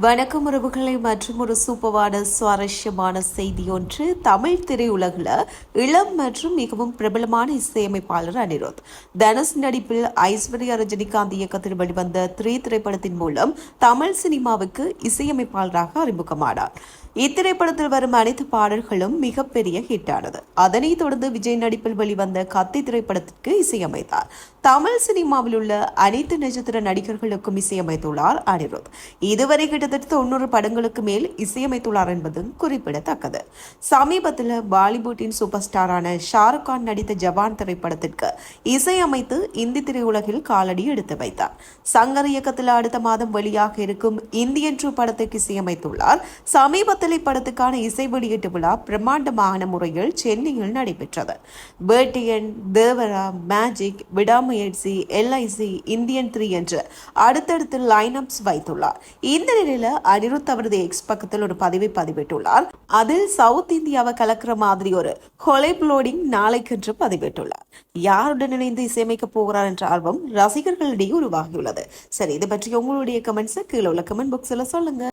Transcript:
வணக்கம் உறவுகளை மற்றும் ஒரு சூப்பரான சுவாரஸ்யமான செய்தி ஒன்று தமிழ் திரையுலகில் இளம் மற்றும் மிகவும் பிரபலமான இசையமைப்பாளர் அனிருத். தனுஷ் நடிப்பில் ஐஸ்வர்யா ரஜினிகாந்த் இயக்கத்தில் வெளிவந்த த்ரீ திரைப்படத்தின் மூலம் தமிழ் சினிமாவுக்கு இசையமைப்பாளராக அறிமுகமானார். இத்திரைப்படத்தில் வரும் அனைத்து பாடல்களும் மிகப்பெரிய ஹிட் ஆனது அதனைத் தொடர்ந்து விஜய் நடிப்பில் வெளிவந்த கத்தி திரைப்படத்திற்கு இசையமைத்தார். தமிழ் சினிமாவில் உள்ள அனைத்து நட்சத்திர நடிகர்களுக்கும் இசையமைத்துள்ளார் அனிருத். இதுவரை கிட்டத்தட்ட தொண்ணூறு படங்களுக்கு மேல் இசையமைத்துள்ளார் என்பதும் குறிப்பிடத்தக்கது. சமீபத்தில் பாலிவுட்டின் சூப்பர் ஸ்டாரான ஷாருக் கான் நடித்த ஜவான் திரைப்படத்திற்கு இசையமைத்து இந்தி திரையுலகில் காலடி எடுத்து வைத்தார். சங்கர் இயக்கத்தில் அடுத்த மாதம் வெளியாக இருக்கும் இந்தியன் ட்ரூ படத்திற்கு இசையமைத்துள்ளார். சமீபத்தில் இப்படத்துக்கான இசை வெளியீட்டு விழா பிரம்மாண்டமான முறையில் சென்னையில் நடைபெற்றது. Vettaiyan Devara magic Vidaamuyarchi LIC Indian three என்று அடுத்தடுத்து லைன் அப்ஸ் வைத்துள்ளார். இந்த நிலையில் அனிருத் அவரது எக்ஸ் பக்கத்தில் ஒரு பதிவை பதிவிட்டுள்ளார். அதில் சவுத் இந்தியாவை கலக்கிற மாதிரி ஒரு கொலை ப்ளோடிங் நாளைக்கென்று பதிவிட்டுள்ளார். யாருடன் இணைந்து இசையமைக்க போகிறார் என்ற ஆர்வம் ரசிகர்களிடையே உருவாகியுள்ளது. சரி இது பற்றி உங்களுடைய கமெண்ட்ஸை கீழே உள்ள கமெண்ட் பாக்ஸில் சொல்லுங்க.